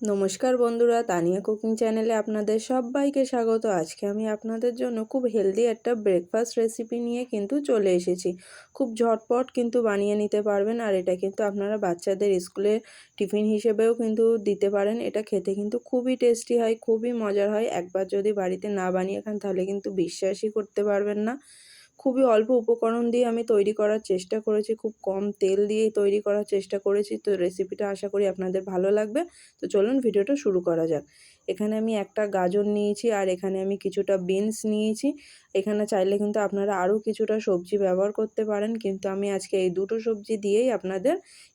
নমস্কার বন্ধুরা, তানিয়া কুকিং চ্যানেলে আপনাদের সবাইকে স্বাগত। আজকে আমি আপনাদের জন্য খুব হেলদি একটা ব্রেকফাস্ট রেসিপি নিয়ে কিন্তু চলে এসেছি। খুব ঝটপট কিন্তু বানিয়ে নিতে পারবেন আর এটা কিন্তু আপনারা বাচ্চাদের স্কুলে টিফিন হিসেবেও কিন্তু দিতে পারেন। এটা খেতে কিন্তু খুবই টেস্টি হয়, খুবই মজার হয়। একবার যদি বাড়িতে না বানিয়ে খান তাহলে কিন্তু বিশ্বাসই করতে পারবেন না। খুবই অল্প উপকরণ দিয়ে আমি তৈরি করার চেষ্টা করেছি, খুব কম তেল দিয়েই তৈরি করার চেষ্টা করেছি। তো রেসিপিটা আশা করি আপনাদের ভালো লাগবে। তো চলুন ভিডিওটা শুরু করা যাক। এখানে আমি একটা গাজর নিয়েছি আর এখানে আমি কিছুটা বিনস নিয়েছি। এখানে চাইলে কিন্তু আপনারা আরও কিছুটা সবজি ব্যবহার করতে পারেন, কিন্তু আমি আজকে এই দুটো সবজি দিয়েই আপনাদের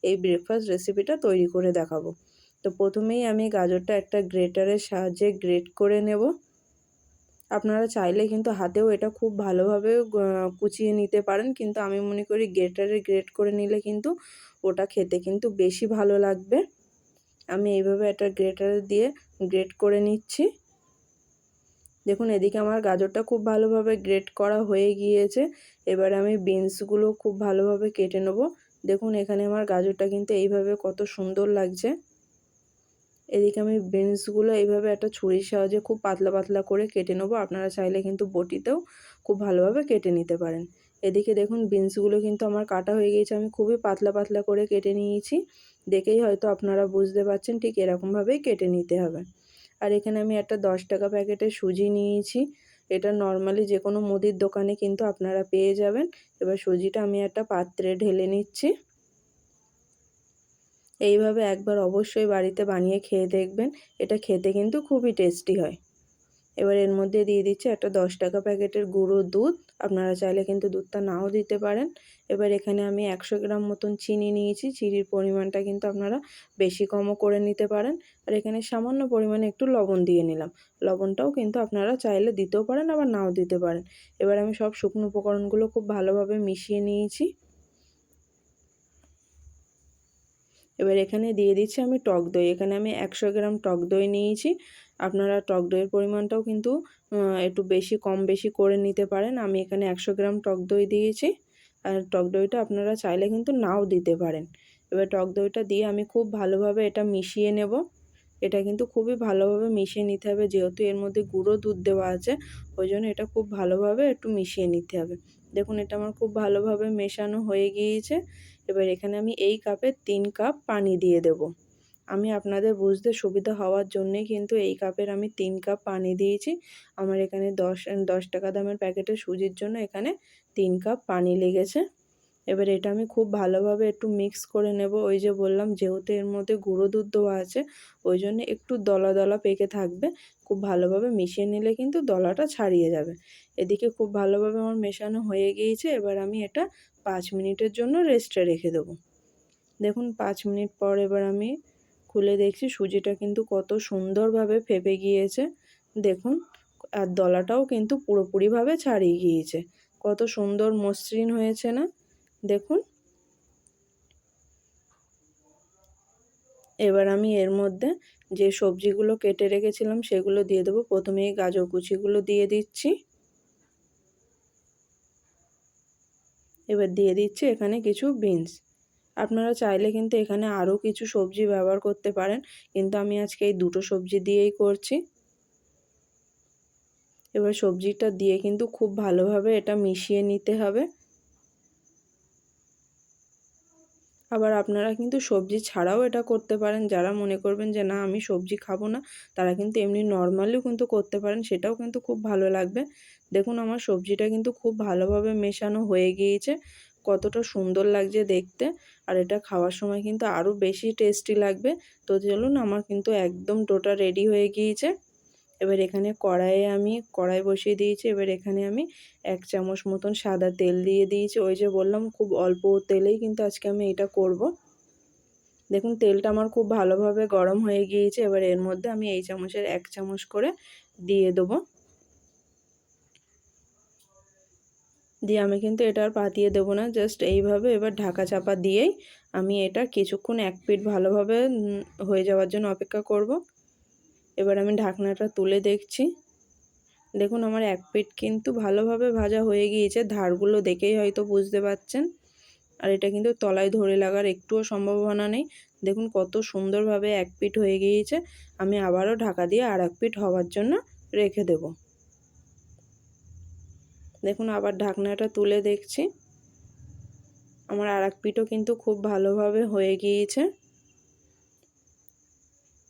এই ব্রেকফাস্ট রেসিপিটা তৈরি করে দেখাবো। তো প্রথমেই আমি গাজরটা একটা গ্রেটারের সাহায্যে গ্রেট করে নেব। আপনারা চাইলে কিন্তু হাতেও এটা খুব ভালোভাবে কুচিয়ে নিতে পারেন। কিন্তু আমি মনে করি গ্রেটারে গ্রেট করে নিলে কিন্তু ওটা খেতে কিন্তু বেশি ভালো লাগবে। আমি এইভাবে একটা গ্রেটার দিয়ে গ্রেট করে নিচ্ছি। দেখুন, এদিকে আমার গাজরটা খুব ভালোভাবে গ্রেট করা হয়ে গিয়েছে। এবার আমি বিনসগুলো খুব ভালোভাবে কেটে নেব। দেখুন, এখানে আমার গাজরটা কিন্তু এইভাবে কত সুন্দর লাগছে। এদিকে আমি বিনসগুলো এইভাবে একটা ছুরির সাহায্যে খুব পাতলা পাতলা করে কেটে নেব। আপনারা চাইলে কিন্তু বটিতেও খুব ভালোভাবে কেটে নিতে পারেন। এদিকে দেখুন বিনসগুলো কিন্তু আমার কাটা হয়ে গিয়েছে, আমি খুবই পাতলা পাতলা করে কেটে নিয়েছি। দেখেই হয়তো আপনারা বুঝতে পারছেন ঠিক এরকমভাবেই কেটে নিতে হবে। আর এখানে আমি একটা দশ টাকা প্যাকেটে সুজি নিয়েছি। এটা নর্মালি যে কোনো মুদির দোকানে কিন্তু আপনারা পেয়ে যাবেন। এবার সুজিটা আমি একটা পাত্রে ঢেলে নিচ্ছি। এইভাবে একবার অবশ্যই বাড়িতে বানিয়ে খেয়ে দেখবেন। এটা খেতে কিন্তু খুবই টেস্টি হয়। এবার এর মধ্যে দিয়ে দিচ্ছি একটা দশ টাকা প্যাকেটের গুঁড়ো দুধ। আপনারা চাইলে কিন্তু দুধটা নাও দিতে পারেন। এবার এখানে আমি একশো গ্রাম মতন চিনি নিয়েছি। চিনির পরিমাণটা কিন্তু আপনারা বেশি কমও করে নিতে পারেন। আর এখানে সামান্য পরিমাণে একটু লবণ দিয়ে নিলাম। লবণটাও কিন্তু আপনারা চাইলে দিতেও পারেন, আবার নাও দিতে পারেন। এবার আমি সব শুকনো উপকরণগুলো খুব ভালোভাবে মিশিয়ে নিয়েছি। এবার এখানে দিয়ে দিচ্ছি আমি টক দই। এখানে আমি একশো গ্রাম টক দই নিয়েছি। আপনারা টক দইয়ের পরিমাণটাও কিন্তু একটু বেশি, কম বেশি করে নিতে পারেন। আমি এখানে একশো গ্রাম টক দই দিয়েছি। আর টক দইটা আপনারা চাইলে কিন্তু নাও দিতে পারেন। এবার টক দইটা দিয়ে আমি খুব ভালোভাবে এটা মিশিয়ে নেব। এটা কিন্তু খুবই ভালোভাবে মিশিয়ে নিতে হবে। যেহেতু এর মধ্যে গুঁড়ো দুধ দেওয়া আছে, ওই জন্য এটা খুব ভালোভাবে একটু মিশিয়ে নিতে হবে। দেখুন, এটা আমার খুব ভালোভাবে মেশানো হয়ে গিয়েছে। এবার এখানে আমি এই কাপে তিন কাপ পানি দিয়ে দেব। আমি আপনাদের বুঝতে সুবিধা হওয়ার জন্যে কিন্তু এই কাপের আমি তিন কাপ পানি দিয়েছি। আমার এখানে দশ দশ টাকা দামের প্যাকেটের সুজির জন্য এখানে তিন কাপ পানি লেগেছে। এবার এটা আমি খুব ভালোভাবে একটু মিক্স করে নেব। ওই যে বললাম, যেহেতু এর মধ্যে গুঁড়ো দুধ দেওয়া আছে, ওই জন্য একটু দলা দলা পেকে থাকবে। খুব ভালোভাবে মিশিয়ে নিলে কিন্তু দলাটা ছাড়িয়ে যাবে। এদিকে খুব ভালোভাবে আমার মেশানো হয়ে গিয়েছে, এবার আমি এটা পাঁচ মিনিটের জন্য রেস্টে রেখে দেবো। দেখুন, পাঁচ মিনিট পর এবার আমি খুলে দেখছি, সুজিটা কিন্তু কত সুন্দরভাবে ফেপে গিয়েছে। দেখুন, আর দলাটাও কিন্তু পুরোপুরিভাবে ছাড়িয়ে গিয়েছে। কত সুন্দর মসৃণ হয়েছে না? দেখুন। এবার আমি এর মধ্যে যে সবজিগুলো কেটে রেখেছিলাম সেগুলো দিয়ে দেবো। প্রথমে এই গাজর কুচিগুলো দিয়ে দিচ্ছি। এবার দিয়ে দিচ্ছি এখানে কিছু বিনস। আপনারা চাইলে কিন্তু এখানে আরও কিছু সবজি ব্যবহার করতে পারেন, কিন্তু আমি আজকে এই দুটো সবজি দিয়েই করছি। এবার সবজিটা দিয়ে কিন্তু খুব ভালোভাবে এটা মিশিয়ে নিতে হবে। আবার আপনারা কিন্তু সবজি ছাড়াও এটা করতে পারেন। যারা মনে করবেন যে, না, আমি সবজি খাব না, তারা কিন্তু এমনি নর্মালিও কিন্তু করতে পারেন। সেটাও কিন্তু খুব ভালো লাগবে। দেখুন, আমার সবজিটা কিন্তু খুব ভালোভাবে মেশানো হয়ে গিয়েছে। কতটা সুন্দর লাগছে দেখতে। আর এটা খাওয়ার সময় কিন্তু আরও বেশি টেস্টি লাগবে। তো চলুন, আমার কিন্তু একদম টোটা রেডি হয়ে গিয়েছে। এবার এখানে কড়াইয়ে আমি কড়াই বসিয়ে দিয়েছি। এবার এখানে আমি এক চামচ মতন সাদা তেল দিয়ে দিয়েছি। ওই যে বললাম, খুব অল্প তেলেই কিন্তু আজকে আমি এটা করব। দেখুন, তেলটা আমার খুব ভালোভাবে গরম হয়ে গিয়েছে। এবার এর মধ্যে আমি এই চামচের এক চামচ করে দিয়ে দেবো। দিয়ে আমি কিন্তু এটা আর পাতিয়ে দেবো না। জাস্ট এইভাবে এবার ঢাকা চাপা দিয়েই আমি এটা কিছুক্ষণ এক পিঠ ভালোভাবে হয়ে যাওয়ার জন্য অপেক্ষা করব। এবার আমি ঢাকনাটা তুলে দেখছি। দেখুন আমার এক পিঠ কিন্তু ভালোভাবে ভাজা হয়ে গিয়েছে, ধারগুলো দেখেই হয়তো বুঝতে পাচ্ছেন। আর এটা কিন্তু তলায় ধরে লাগার একটুও সম্ভাবনা নেই। দেখুন কত সুন্দরভাবে এক পিঠ হয়ে গিয়েছে। আমি আবারও ঢাকা দিয়ে আর এক পিঠ হওয়ার জন্য রেখে দেব। দেখুন আবার ঢাকনাটা তুলে দেখছি। আমার আর এক পিঠও কিন্তু খুব ভালোভাবে হয়ে গিয়েছে।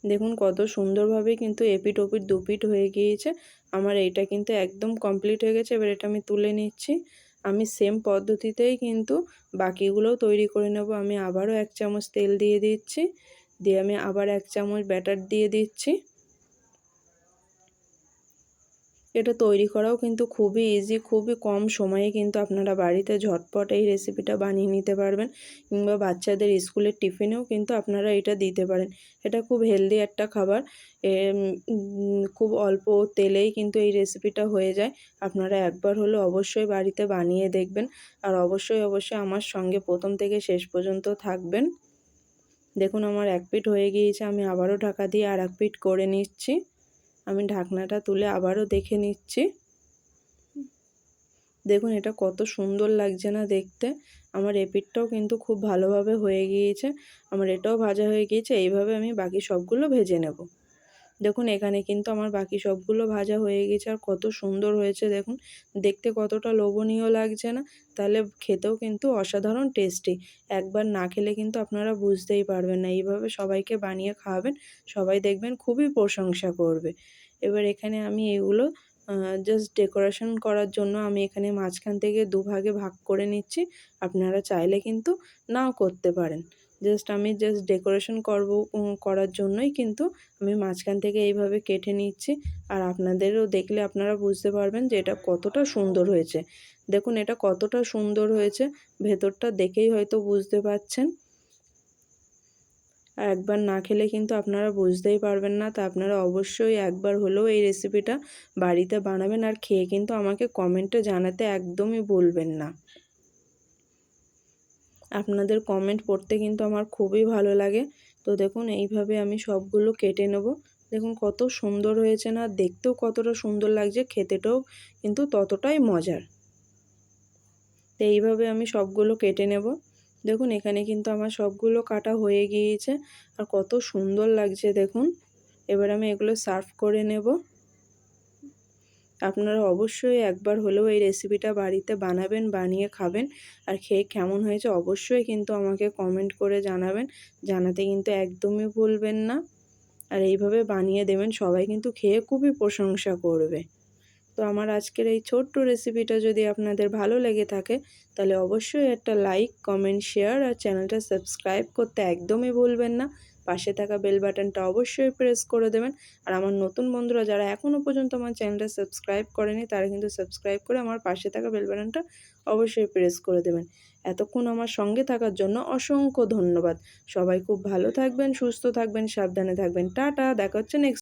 দেখুন কত সুন্দরভাবে কিন্তু এপিট ওপিট দুপিট হয়ে গিয়েছে। আমার এইটা কিন্তু একদম কমপ্লিট হয়ে গেছে। এবার এটা আমি তুলে নিচ্ছি। আমি সেম পদ্ধতিতেই কিন্তু বাকিগুলোও তৈরি করে নেব। আমি আবারও এক চামচ তেল দিয়ে দিচ্ছি। দিয়ে আমি আবার এক চামচ ব্যাটার দিয়ে দিচ্ছি। এটা তৈরি করাও কিন্তু খুবই ইজি খুবই কম সময়ে কিন্তু আপনারা বাড়িতে ঝটপট এই রেসিপিটা বানিয়ে নিতে পারবেন কিংবা বাচ্চাদের স্কুলের টিফিনেও কিন্তু আপনারা এটা দিতে পারেন। এটা খুব হেলদি একটা খাবার। খুব অল্প তেলেই কিন্তু এই রেসিপিটা হয়ে যায়। আপনারা একবার হলে অবশ্যই বাড়িতে বানিয়ে দেখবেন। আর অবশ্যই অবশ্যই আমার সঙ্গে প্রথম থেকে শেষ পর্যন্ত থাকবেন। দেখুন আমার এক পিট হয়ে গিয়েছে, আমি আবারও ঢাকা দিয়ে আর এক পিট করে নিচ্ছি। আমি ঢাকনাটা তুলে আবারও দেখে নিচ্ছি। দেখুন, এটা কত সুন্দর লাগছে না দেখতে। আমার এপিটটাও কিন্তু খুব ভালোভাবে হয়ে গিয়েছে। আমার এটাও ভাজা হয়ে গিয়েছে। এইভাবে আমি বাকি সবগুলো ভেজে নেব। দেখুন, এখানে কিন্তু আমার বাকি সবগুলো ভাজা হয়ে গেছে আর কত সুন্দর হয়েছে দেখুন। দেখতে কতটা লোভনীয় লাগছে না? তাহলে খেতেও কিন্তু অসাধারণ টেস্টি একবার না খেলে কিন্তু আপনারা বুঝতেই পারবেন না। এইভাবে সবাইকে বানিয়ে খাওয়াবেন, সবাই দেখবেন খুবই প্রশংসা করবে। এবার এখানে আমি এগুলো জাস্ট ডেকোরেশন করার জন্য আমি এখানে মাঝখান থেকে দুভাগে ভাগ করে নিচ্ছি। আপনারা চাইলে কিন্তু নাও করতে পারেন। জাস্ট আমি জাস্ট ডেকোরেশন করব করার জন্যই কিন্তু আমি মাঝখান থেকে এইভাবে কেটে নিচ্ছি। আর আপনাদেরও দেখলে আপনারা বুঝতে পারবেন যে এটা কতটা সুন্দর হয়েছে। দেখুন, এটা কতটা সুন্দর হয়েছে। ভেতরটা দেখেই হয়তো বুঝতে পাচ্ছেন। আর একবার না খেলে কিন্তু আপনারা বুঝতেই পারবেন না। তা আপনারা অবশ্যই একবার হলেও এই রেসিপিটা বাড়িতে বানাবেন। আর খেয়ে কিন্তু আমাকে কমেন্টে জানাতে একদমই বলবেন না। আপনাদের কমেন্ট পড়তে কিন্তু আমার খুবই ভালো লাগে। তো দেখুন, এইভাবে আমি সবগুলো কেটে নেব। দেখুন, কত সুন্দর হয়েছে না, দেখতেও কতটা সুন্দর লাগছে, খেতেটাও কিন্তু ততটাই মজার। তো এইভাবে আমি সবগুলো কেটে নেব। দেখুন, এখানে কিন্তু আমার সবগুলো কাটা হয়ে গিয়েছে। আর কত সুন্দর লাগছে, দেখুন। এবার আমি এগুলো সার্ভ করে নেব। আপনারা অবশ্যই একবার হলেও এই রেসিপিটা বাড়িতে বানাবেন, বানিয়ে খাবেন। আর খেয়ে কেমন হয়েছে অবশ্যই কিন্তু আমাকে কমেন্ট করে জানাবেন। জানাতে কিন্তু একদমই ভুলবেন না। আর এইভাবে বানিয়ে দেবেন, সবাই কিন্তু খেয়ে খুবই প্রশংসা করবে। তো আমার আজকের এই ছোট্ট রেসিপিটা যদি আপনাদের ভালো লেগে থাকে, তাহলে অবশ্যই একটা লাইক কমেন্ট শেয়ার আর চ্যানেলটা সাবস্ক্রাইব করতে একদমই ভুলবেন না। পাশে থাকা বেল বাটনটা অবশ্যই প্রেস করে দেবেন। আর আমার নতুন বন্ধুরা যারা এখনও পর্যন্ত আমার চ্যানেলটা সাবস্ক্রাইব করেনি, তারা কিন্তু সাবস্ক্রাইব করে আমার পাশে থাকা বেল বাটনটা অবশ্যই প্রেস করে দেবেন। এতক্ষণ আমার সঙ্গে থাকার জন্য অসংখ্য ধন্যবাদ। সবাই খুব ভালো থাকবেন, সুস্থ থাকবেন, সাবধানে থাকবেন। টাটা, দেখা হচ্ছে নেক্সট